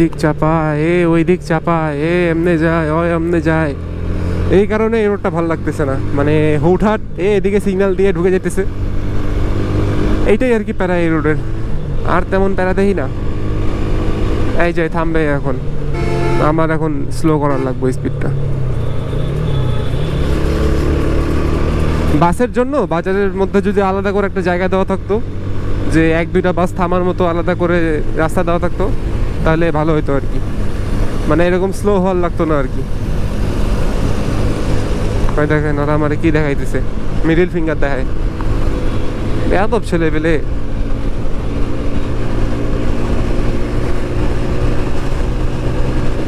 দিক চাপা এ ওই দিক চাপা এ এমনে যায় ওই এমনে যায়। এই কারণে এই রোডটা ভালো লাগতেছে না। মানে হুটহাট এ এদিকে সিগন্যাল দিয়ে ঢুকে যেতেছে। এইটাই আর কি প্যারা এই রোডের। আর তেমন প্যারা দেখি না। এই যে থামবে এখন। আমার এখন স্লো করার লাগবে স্পিডটা বাসের জন্য বাজারের মধ্যে যদি আলাদা করে একটা জায়গা দেওয়া থাকতো, যে এক দুইটা বাস থামার মতো আলাদা করে রাস্তা দেওয়া থাকতো তাহলে ভালো হতো আর কি। মানে এরকম স্লো হওয়ার লাগতো না আর কি। দেখেন ওরা আমার কি দেখাইতেছে? মিডিল ফিঙ্গার দেখায়। এত ছেলে পেলে।